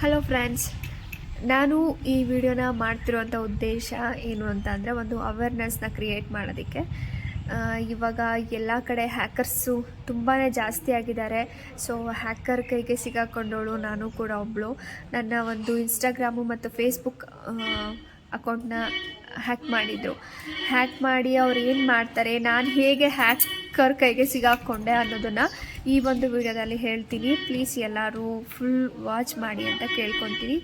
Hello friends ನಾನು ಈ ವಿಡಿಯೋನ ಮಾಡ್ತಿರೋಂಥ ಉದ್ದೇಶ ಏನು ಅಂತ ಅಂದರೆ ಒಂದು ಅವೇರ್ನೆಸ್ನ ಕ್ರಿಯೇಟ್ ಮಾಡೋದಕ್ಕೆ. ಇವಾಗ ಎಲ್ಲ ಕಡೆ ಹ್ಯಾಕರ್ಸು ತುಂಬಾ ಜಾಸ್ತಿ ಆಗಿದ್ದಾರೆ. ಸೊ ಹ್ಯಾಕರ್ ಕೈಗೆ ಸಿಗಾಕೊಂಡವಳು ನಾನು ಕೂಡ ಒಬ್ಬಳು ನನ್ನ ಒಂದು ಇನ್ಸ್ಟಾಗ್ರಾಮು ಮತ್ತು ಫೇಸ್ಬುಕ್ ಅಕೌಂಟ್ನ ಹ್ಯಾಕ್ ಮಾಡಿದರು. ಹ್ಯಾಕ್ ಮಾಡಿ ಅವ್ರು ಏನು ಮಾಡ್ತಾರೆ, ನಾನು ಹೇಗೆ ಹ್ಯಾಕರ್ ಕೈಗೆ ಸಿಗಾಕೊಂಡೆ ಅನ್ನೋದನ್ನು ಈ ಒಂದು ವಿಡಿಯೋದಲ್ಲಿ ಹೇಳ್ತೀನಿ. ಪ್ಲೀಸ್ ಎಲ್ಲರೂ ಫುಲ್ ವಾಚ್ ಮಾಡಿ ಅಂತ ಕೇಳ್ಕೊತೀನಿ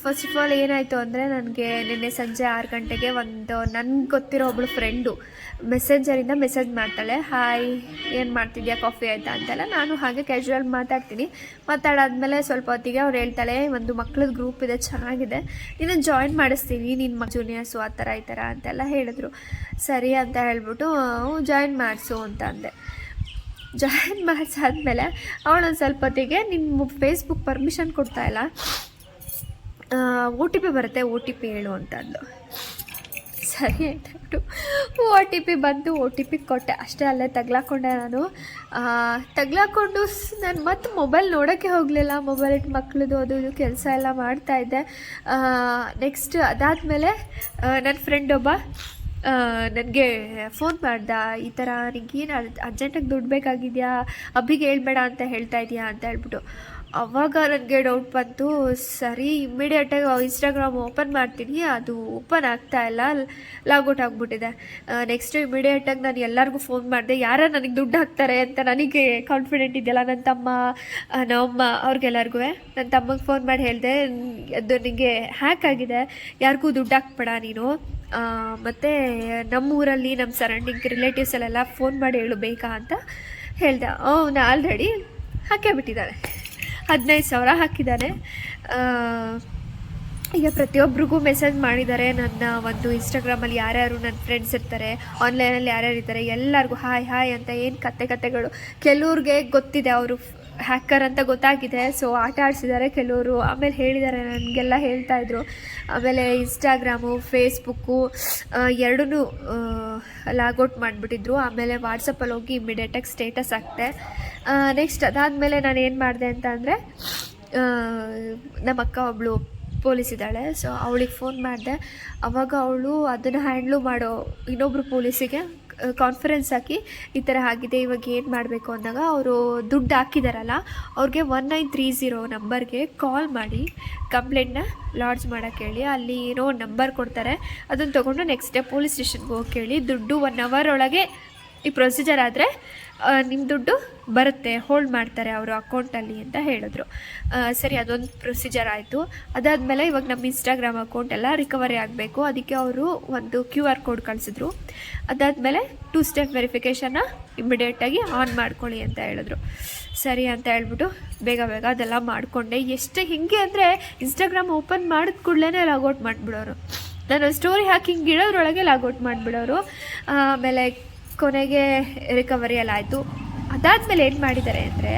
ಫಸ್ಟ್ ಆಫ್ ಆಲ್ ಏನಾಯಿತು ಅಂದರೆ ನನಗೆ ನಿನ್ನೆ ಸಂಜೆ ಆರು ಗಂಟೆಗೆ ಒಂದು ನನಗೆ ಗೊತ್ತಿರೋ ಒಬ್ಳು ಫ್ರೆಂಡು ಮೆಸೆಂಜರಿಂದ ಮೆಸೇಜ್ ಮಾಡ್ತಾಳೆ. ಹಾಯ್ ಏನು ಮಾಡ್ತಿದ್ಯಾ ಕಾಫಿ ಆಯಿತಾ? ಅಂತೆಲ್ಲ ನಾನು ಹಾಗೆ ಕ್ಯಾಶುವಲ್ ಮಾತಾಡ್ತೀನಿ. ಮಾತಾಡಾದ್ಮೇಲೆ ಸ್ವಲ್ಪ ಹೊತ್ತಿಗೆ ಅವ್ರು ಹೇಳ್ತಾಳೆ, ಒಂದು ಮಕ್ಳದ್ದು ಗ್ರೂಪ್ ಇದೆ, ಚೆನ್ನಾಗಿದೆ. ನೀನು ಜಾಯಿನ್ ಮಾಡಿಸ್ತೀನಿ ನಿನ್ನ ಜೂನಿಯರ್ಸು ಆ ಥರ, ಈ ಥರ ಅಂತೆಲ್ಲ ಹೇಳಿದ್ರು. ಸರಿ ಅಂತ ಹೇಳ್ಬಿಟ್ಟು ಜಾಯಿನ್ ಮಾಡಿಸು ಅಂತ ಅಂದೆ. ಜಾಯಿನ್ ಮಾಡಿಸಾದ್ಮೇಲೆ ಅವಳೊಂದು ಸ್ವಲ್ಪ ಹೊತ್ತಿಗೆ ನಿಮ್ಮ ಫೇಸ್ಬುಕ್ ಪರ್ಮಿಷನ್ ಕೊಡ್ತಾ ಇಲ್ಲ. ಒ ಟಿ ಪಿ ಬರುತ್ತೆ ಒ ಟಿ ಪಿ ಹೇಳು ಅಂತಂದು. ಸರಿ ಅಂದ್ಬಿಟ್ಟು ಒ ಟಿ ಪಿ ಬಂದು ಒ ಟಿ ಪಿ ಕೊಟ್ಟೆ. ಅಷ್ಟೇ ಅಲ್ಲೇ ತಗ್ಲಾಕೊಂಡೆ ನಾನು. ತಗ್ಲಾಕೊಂಡು ನಾನು ಮತ್ತೆ ಮೊಬೈಲ್ ನೋಡೋಕ್ಕೆ ಹೋಗಲಿಲ್ಲ. ಮೊಬೈಲ್ ಇಟ್ಟು ಮಕ್ಳದ್ದು ಅದು ಇದು ಕೆಲಸ ಎಲ್ಲ ಮಾಡ್ತಾಯಿದ್ದೆ ನೆಕ್ಸ್ಟ್ ಅದಾದಮೇಲೆ ನನ್ನ ಫ್ರೆಂಡ್ ಒಬ್ಬ ನನಗೆ ಫೋನ್ ಮಾಡ್ದ. ಈ ಥರ ನಿಂಗೇನು ಅರ್ಜೆಂಟಾಗಿ ದುಡ್ಡು ಬೇಕಾಗಿದೆಯಾ? ಅಬ್ಬಿಗೆ ಹೇಳ್ಬೇಡ ಅಂತ ಹೇಳ್ತಾ ಇದೆಯಾ ಅಂತ ಹೇಳ್ಬಿಟ್ಟು. ಅವಾಗ ನನಗೆ ಡೌಟ್ ಬಂತು. ಸರಿ ಇಮ್ಮಿಡಿಯೇಟಾಗಿ ಇನ್ಸ್ಟಾಗ್ರಾಮ್ ಓಪನ್ ಮಾಡ್ತೀನಿ. ಅದು ಓಪನ್ ಆಗ್ತಾ ಇಲ್ಲ. ಲಾಗೌಟ್ ಆಗಿಬಿಟ್ಟಿದೆ. ನೆಕ್ಸ್ಟ್ ಇಮ್ಮಿಡಿಯೇಟಾಗಿ ನಾನು ಎಲ್ಲರಿಗೂ ಫೋನ್ ಮಾಡಿದೆ. ಯಾರು ನನಗೆ ದುಡ್ಡು ಹಾಕ್ತಾರೆ ಅಂತ ನನಗೆ ಕಾನ್ಫಿಡೆಂಟ್ ಇದೆಯಲ್ಲ ನನ್ನ ತಮ್ಮ ನಮ್ಮ ನಮ್ಮಮ್ಮ ಅವ್ರಿಗೆಲ್ಲರಿಗೂ. ನನ್ನ ತಮ್ಮಗೆ ಫೋನ್ ಮಾಡಿ ಹೇಳಿದೆ. ಅದು ನಿನಗೆ ಹ್ಯಾಕ್ ಆಗಿದೆ. ಯಾರಿಗೂ ದುಡ್ಡು ಹಾಕ್ಬೇಡ ನೀನು. ಮತ್ತು ನಮ್ಮೂರಲ್ಲಿ ನಮ್ಮ ಸರೌಂಡಿಂಗ್ ರಿಲೇಟಿವ್ಸಲ್ಲೆಲ್ಲ ಫೋನ್ ಮಾಡಿ ಹೇಳು ಬೇಕಾ ಅಂತ ಹೇಳ್ದೆ. ಅವನು ಆಲ್ರೆಡಿ ಹಾಕೇ ಬಿಟ್ಟಿದ್ದಾನೆ. ಹದಿನೈದು ಸಾವಿರ ಹಾಕಿದ್ದಾನೆ. ಈಗ ಪ್ರತಿಯೊಬ್ಬರಿಗೂ ಮೆಸೇಜ್ ಮಾಡಿದ್ದಾರೆ. ನನ್ನ ಒಂದು ಇನ್ಸ್ಟಾಗ್ರಾಮಲ್ಲಿ ಯಾರ್ಯಾರು ನನ್ನ ಫ್ರೆಂಡ್ಸ್ ಇರ್ತಾರೆ ಆನ್ಲೈನಲ್ಲಿ ಯಾರ್ಯಾರು ಇರ್ತಾರೆ, ಎಲ್ಲರಿಗೂ ಹಾಯ್ ಹಾಯ್ ಅಂತ ಏನು ಕತೆ ಕತೆಗಳು ಕೆಲವ್ರಿಗೆ ಗೊತ್ತಿದೆ ಅವರು ಹ್ಯಾಕರ್ ಅಂತ ಗೊತ್ತಾಗಿದೆ. ಸೊ ಆಟ ಆಡಿಸಿದ್ದಾರೆ ಕೆಲವರು. ಆಮೇಲೆ ಹೇಳಿದ್ದಾರೆ ನನಗೆಲ್ಲ ಹೇಳ್ತಾಯಿದ್ರು ಆಮೇಲೆ ಇನ್ಸ್ಟಾಗ್ರಾಮು ಫೇಸ್ಬುಕ್ಕು ಎರಡೂ ಲಾಗೌಟ್ ಮಾಡಿಬಿಟ್ಟಿದ್ರು. ಆಮೇಲೆ ವಾಟ್ಸಪ್ಪಲ್ಲಿ ಹೋಗಿ ಇಮ್ಮಿಡಿಯೇಟಾಗಿ ಸ್ಟೇಟಸ್ ಹಾಕ್ತೆ ನೆಕ್ಸ್ಟ್ ಅದಾದಮೇಲೆ ನಾನು ಏನು ಮಾಡಿದೆ ಅಂತ ಅಂದರೆ ನಮ್ಮ ಅಕ್ಕ ಒಬ್ಬಳು ಪೊಲೀಸ್ ಇದ್ದಾಳೆ. ಸೊ ಅವಳಿಗೆ ಫೋನ್ ಮಾಡಿದೆ. ಅವಾಗ ಅವಳು ಅದನ್ನು ಹ್ಯಾಂಡ್ಲು ಮಾಡೋ ಇನ್ನೊಬ್ಬರು ಪೊಲೀಸಿಗೆ ಕಾನ್ಫರೆನ್ಸ್ ಹಾಕಿ ಈ ಥರ ಆಗಿದೆ, ಇವಾಗ ಏನು ಮಾಡಬೇಕು ಅಂದಾಗ ಅವರು ದುಡ್ಡು ಹಾಕಿದಾರಲ್ಲ, ಅವ್ರಿಗೆ ಒನ್ ನೈನ್ ತ್ರೀ ಝೀರೋ ನಂಬರ್ಗೆ ಕಾಲ್ ಮಾಡಿ ಕಂಪ್ಲೇಂಟ್ನ ಲಾಡ್ಜ್ ಮಾಡೋಕ್ಕೆ ಹೇಳಿ, ಅಲ್ಲಿ ಏನೋ ನಂಬರ್ ಕೊಡ್ತಾರೆ, ಅದನ್ನು ತೊಗೊಂಡು ನೆಕ್ಸ್ಟ್ ಡೇ ಪೊಲೀಸ್ ಸ್ಟೇಷನ್ಗೆ ಹೋಗಿ ಕೇಳಿ, ದುಡ್ಡು ಒನ್ ಅವರ್ ಒಳಗೆ ಈ ಪ್ರೊಸೀಜರ್ ಆದರೆ ನಿಮ್ಮ ದುಡ್ಡು ಬರುತ್ತೆ ಹೋಲ್ಡ್ ಮಾಡ್ತಾರೆ ಅವರು ಅಕೌಂಟಲ್ಲಿ ಅಂತ ಹೇಳಿದ್ರು. ಸರಿ, ಅದೊಂದು ಪ್ರೊಸೀಜರ್ ಆಯಿತು. ಅದಾದಮೇಲೆ ಇವಾಗ ನಮ್ಮ ಇನ್ಸ್ಟಾಗ್ರಾಮ್ ಅಕೌಂಟ್ ಎಲ್ಲ ರಿಕವರಿ ಆಗಬೇಕು. ಅದಕ್ಕೆ ಅವರು ಒಂದು ಕ್ಯೂ ಆರ್ ಕೋಡ್ ಕಳಿಸಿದ್ರು. ಅದಾದಮೇಲೆ ಟೂ ಸ್ಟೆಪ್ ವೆರಿಫಿಕೇಷನ್ನ ಇಮಿಡಿಯೇಟಾಗಿ ಆನ್ ಮಾಡ್ಕೊಳ್ಳಿ ಅಂತ ಹೇಳಿದ್ರು. ಸರಿ ಅಂತ ಹೇಳ್ಬಿಟ್ಟು ಬೇಗ ಬೇಗ ಅದೆಲ್ಲ ಮಾಡಿಕೊಂಡೆ. ಎಷ್ಟು ಹಿಂಗೆ ಅಂದರೆ ಇನ್ಸ್ಟಾಗ್ರಾಮ್ ಓಪನ್ ಮಾಡಿದ ಕೂಡಲೇ ಲಾಗೌಟ್ ಮಾಡಿಬಿಡೋರು. ನಾನು ಸ್ಟೋರಿ ಹಾಕಿ ಹಿಂಗೆ ಇಡೋದ್ರೊಳಗೆ ಲಾಗೌಟ್ ಮಾಡಿಬಿಡೋರು. ಆಮೇಲೆ ಕೊನೆಗೆ ರಿಕವರಿ ಎಲ್ಲ ಆಯಿತು. ಅದಾದಮೇಲೆ ಏನು ಮಾಡಿದ್ದಾರೆ ಅಂದರೆ,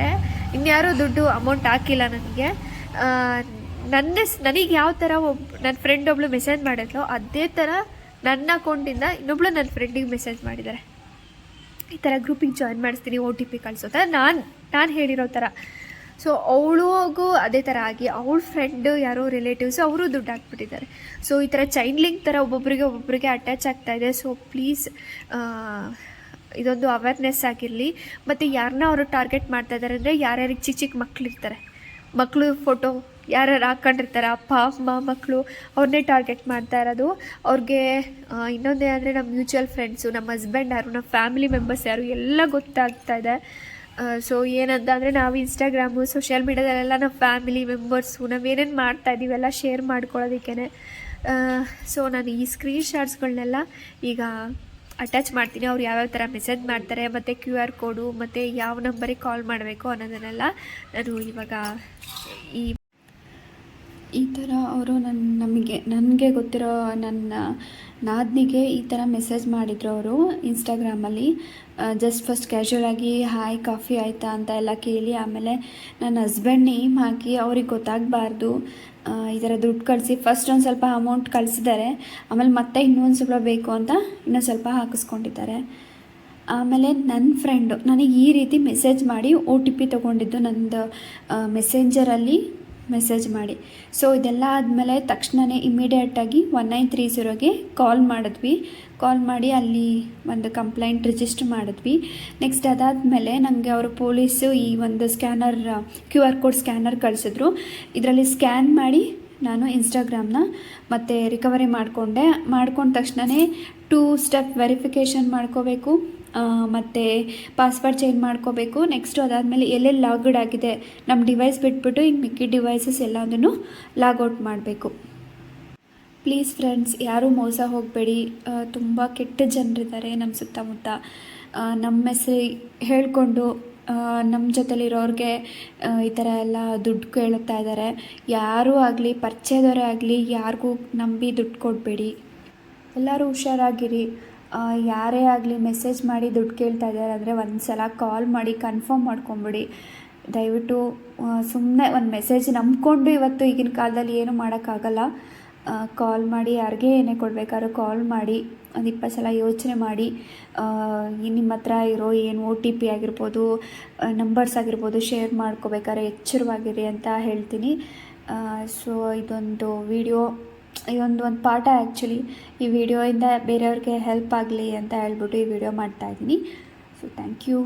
ಇನ್ಯಾರೋ ದುಡ್ಡು ಅಮೌಂಟ್ ಹಾಕಿಲ್ಲ ನನಗೆ. ನನ್ನ ನನಗೆ ಯಾವ ಥರ ಒಬ್ಬ ನನ್ನ ಫ್ರೆಂಡ್ ಒಬ್ಳು ಮೆಸೇಜ್ ಮಾಡಿದ್ಲು, ಅದೇ ಥರ ನನ್ನ ಅಕೌಂಟಿಂದ ಇನ್ನೊಬ್ಳು ನನ್ನ ಫ್ರೆಂಡಿಗೆ ಮೆಸೇಜ್ ಮಾಡಿದ್ದಾರೆ. ಈ ಥರ ಗ್ರೂಪಿಗೆ ಜಾಯಿನ್ ಮಾಡಿಸ್ತೀನಿ ಒ ಟಿ ಪಿ ಕಳಿಸೋ ಥರ ನಾನು ನಾನು ಹೇಳಿರೋ ಥರ ಸೊ ಅವಳಿಗೂ ಅದೇ ಥರ ಆಗಿ ಅವಳ ಫ್ರೆಂಡ್ ಯಾರೋ ರಿಲೇಟಿವ್ಸ್ ಅವರು ದುಡ್ಡು ಹಾಕ್ಬಿಟ್ಟಿದ್ದಾರೆ. ಸೊ ಈ ಥರ ಚೈನ್ ಲಿಂಕ್ ಥರ ಒಬ್ಬೊಬ್ಬರಿಗೆ ಒಬ್ಬೊಬ್ಬರಿಗೆ ಅಟ್ಯಾಚ್ ಆಗ್ತಾ ಇದೆ. ಸೊ ಪ್ಲೀಸ್ ಇದೊಂದು ಅವೇರ್ನೆಸ್ ಆಗಿರಲಿ. ಮತ್ತು ಯಾರನ್ನ ಅವರು ಟಾರ್ಗೆಟ್ ಮಾಡ್ತಾ ಇದ್ದಾರೆ ಅಂದರೆ ಯಾರ್ಯಾರಿಗೆ ಚಿಕ್ಕ ಚಿಕ್ಕ ಮಕ್ಕಳಿರ್ತಾರೆ ಮಕ್ಕಳು ಫೋಟೋ ಯಾರ್ಯಾರು ಹಾಕ್ಕೊಂಡಿರ್ತಾರೆ ಅಪ್ಪ, ಅಮ್ಮ ಮಕ್ಕಳು ಅವ್ರನ್ನೇ ಟಾರ್ಗೆಟ್ ಮಾಡ್ತಾ ಇರೋದು. ಅವ್ರಿಗೆ ಇನ್ನೊಂದೇ ಅಂದರೆ ನಮ್ಮ ಮ್ಯೂಚುವಲ್ ಫ್ರೆಂಡ್ಸು ನಮ್ಮ ಹಸ್ಬೆಂಡ್ ಯಾರು ನಮ್ಮ ಫ್ಯಾಮಿಲಿ ಮೆಂಬರ್ಸ್ ಯಾರು, ಎಲ್ಲ ಗೊತ್ತಾಗ್ತಾ ಇದೆ. ಸೊ ಏನಂತ ಅಂದರೆ ನಾವು ಇನ್ಸ್ಟಾಗ್ರಾಮು ಸೋಷಿಯಲ್ ಮೀಡ್ಯಾದಲ್ಲೆಲ್ಲ ನಮ್ಮ ಫ್ಯಾಮಿಲಿ ಮೆಂಬರ್ಸು ನಾವೇನೇನು ಮಾಡ್ತಾ ಇದ್ದೀವೆಲ್ಲ ಶೇರ್ ಮಾಡ್ಕೊಳ್ಳೋದಕ್ಕೇ ಸೊ ನಾನು ಈ ಸ್ಕ್ರೀನ್ ಶಾಟ್ಸ್ಗಳನ್ನೆಲ್ಲ ಈಗ ಅಟ್ಯಾಚ್ ಮಾಡ್ತೀನಿ. ಅವ್ರು ಯಾವ್ಯಾವ ಥರ ಮೆಸೇಜ್ ಮಾಡ್ತಾರೆ, ಮತ್ತು ಕ್ಯೂ ಆರ್ ಕೋಡು ಮತ್ತು ಯಾವ ನಂಬರಿಗೆ ಕಾಲ್ ಮಾಡಬೇಕು ಅನ್ನೋದನ್ನೆಲ್ಲ ನಾನು ಇವಾಗ ಈ ಈ ಥರ ಅವರು ನನ್ನ ನಮಗೆ, ನನಗೆ ಗೊತ್ತಿರೋ ನನ್ನ ನಾದ್ನಿಗೆ ಈ ಥರ ಮೆಸೇಜ್ ಮಾಡಿದ್ರು ಅವರು ಇನ್ಸ್ಟಾಗ್ರಾಮಲ್ಲಿ ಜಸ್ಟ್ ಫಸ್ಟ್ ಕ್ಯಾಶುವಲಾಗಿ ಹಾಯ್ ಕಾಫಿ ಆಯಿತಾ? ಅಂತ ಎಲ್ಲ ಕೇಳಿ ಆಮೇಲೆ ನನ್ನ ಹಸ್ಬೆಂಡ್ ನೇಮ್ ಹಾಕಿ ಅವ್ರಿಗೆ ಗೊತ್ತಾಗಬಾರ್ದು. ಈ ಥರ ದುಡ್ಡು ಕಳಿಸಿ. ಫಸ್ಟ್ ಒಂದು ಸ್ವಲ್ಪ ಅಮೌಂಟ್ ಕಳಿಸಿದ್ದಾರೆ. ಆಮೇಲೆ ಮತ್ತೆ ಇನ್ನೊಂದು ಸ್ವಲ್ಪ ಬೇಕು ಅಂತ ಇನ್ನೊಂದು ಸ್ವಲ್ಪ ಹಾಕಿಸ್ಕೊಂಡಿದ್ದಾರೆ. ಆಮೇಲೆ ನನ್ನ ಫ್ರೆಂಡು ನನಗೆ ಈ ರೀತಿ ಮೆಸೇಜ್ ಮಾಡಿ ಒ ಟಿ ಪಿ ತೊಗೊಂಡಿದ್ದು ನಂದು ಮೆಸೆಂಜರಲ್ಲಿ ಮೆಸೇಜ್ ಮಾಡಿ. ಸೊ ಇದೆಲ್ಲ ಆದಮೇಲೆ ತಕ್ಷಣವೇ ಇಮಿಡಿಯೇಟಾಗಿ ಒನ್ ನೈನ್ ತ್ರೀ ಝೀರೋಗೆ ಕಾಲ್ ಮಾಡಿದ್ವಿ. ಕಾಲ್ ಮಾಡಿ ಅಲ್ಲಿ ಒಂದು ಕಂಪ್ಲೇಂಟ್ ರಿಜಿಸ್ಟರ್ ಮಾಡಿದ್ವಿ. ನೆಕ್ಸ್ಟ್ ಅದಾದಮೇಲೆ ನನಗೆ ಅವರು ಪೊಲೀಸು ಈ ಒಂದು scanner Q R code scanner ಕಳಿಸಿದ್ರು. ಇದರಲ್ಲಿ ಸ್ಕ್ಯಾನ್ ಮಾಡಿ ನಾನು ಇನ್ಸ್ಟಾಗ್ರಾಮ್ನ ಮತ್ತು ರಿಕವರಿ ಮಾಡಿಕೊಂಡೆ. ಮಾಡ್ಕೊಂಡ ತಕ್ಷಣವೇ ಟೂ ಸ್ಟೆಪ್ ವೆರಿಫಿಕೇಷನ್ ಮಾಡ್ಕೋಬೇಕು. ಮತ್ತು ಪಾಸ್ವರ್ಡ್ ಚೇಂಜ್ ಮಾಡ್ಕೋಬೇಕು. ನೆಕ್ಸ್ಟು ಅದಾದಮೇಲೆ ಎಲ್ಲೆಲ್ಲಿ ಲಾಗ್ಡ್ ಆಗಿದೆ ನಮ್ಮ ಡಿವೈಸ್ ಬಿಟ್ಬಿಟ್ಟು ಇನ್ನು ಮಿಕ್ಕಿ ಡಿವೈಸಸ್ ಎಲ್ಲದನ್ನು ಲಾಗೌಟ್ ಮಾಡಬೇಕು. ಪ್ಲೀಸ್ ಫ್ರೆಂಡ್ಸ್ ಯಾರೂ ಮೋಸ ಹೋಗಬೇಡಿ. ತುಂಬ ಕೆಟ್ಟ ಜನರಿದ್ದಾರೆ ನಮ್ಮ ಸುತ್ತಮುತ್ತ. ನಮ್ಮ ಹೆಸರು ಹೇಳಿಕೊಂಡು ನಮ್ಮ ಜೊತೆಲಿರೋರಿಗೆ ಈ ಥರ ಎಲ್ಲ ದುಡ್ಡು ಕೇಳುತ್ತಾ ಇದ್ದಾರೆ ಯಾರೂ ಆಗಲಿ, ಪರಿಚಯದವರೇ ಆಗಲಿ, ಯಾರಿಗೂ ನಂಬಿ ದುಡ್ಡು ಕೊಡಬೇಡಿ. ಎಲ್ಲರೂ ಹುಷಾರಾಗಿರಿ. ಯಾರೇ ಆಗಲಿ ಮೆಸೇಜ್ ಮಾಡಿ ದುಡ್ಡು ಕೇಳ್ತಾ ಇದ್ದಾರೆ ಅಂದರೆ ಒಂದು ಸಲ ಕಾಲ್ ಮಾಡಿ ಕನ್ಫರ್ಮ್ ಮಾಡ್ಕೊಂಬಿಡಿ. ದಯವಿಟ್ಟು ಸುಮ್ಮನೆ ಒಂದು ಮೆಸೇಜ್ ನಂಬ್ಕೊಂಡು ಇವತ್ತು ಈಗಿನ ಕಾಲದಲ್ಲಿ ಏನು ಮಾಡೋಕ್ಕಾಗಲ್ಲ. ಕಾಲ್ ಮಾಡಿ ಯಾರಿಗೆ ಏನೇ ಕೊಡಬೇಕಾದ್ರೂ ಕಾಲ್ ಮಾಡಿ, ಒಂದು ಇಪ್ಪತ್ತು ಸಲ ಯೋಚನೆ ಮಾಡಿ. ನಿಮ್ಮ ಹತ್ರ ಇರೋ ಏನು ಒ ಟಿ ಪಿ ಆಗಿರ್ಬೋದು ನಂಬರ್ಸ್ ಆಗಿರ್ಬೋದು ಶೇರ್ ಮಾಡ್ಕೋಬೇಕಾದ್ರೆ ಎಚ್ಚರವಾಗಿರಿ ಅಂತ ಹೇಳ್ತೀನಿ. ಸೊ ಇದೊಂದು ವಿಡಿಯೋ ಇದೊಂದು ಒಂದು ಪಾಠ ಆ್ಯಕ್ಚುಲಿ ಈ ವಿಡಿಯೋಯಿಂದ ಬೇರೆಯವ್ರಿಗೆ ಹೆಲ್ಪ್ ಆಗಲಿ ಅಂತ ಹೇಳ್ಬಿಟ್ಟು ಈ ವಿಡಿಯೋ ಮಾಡ್ತಾಯಿದ್ದೀನಿ ಸೊ ಥ್ಯಾಂಕ್ ಯು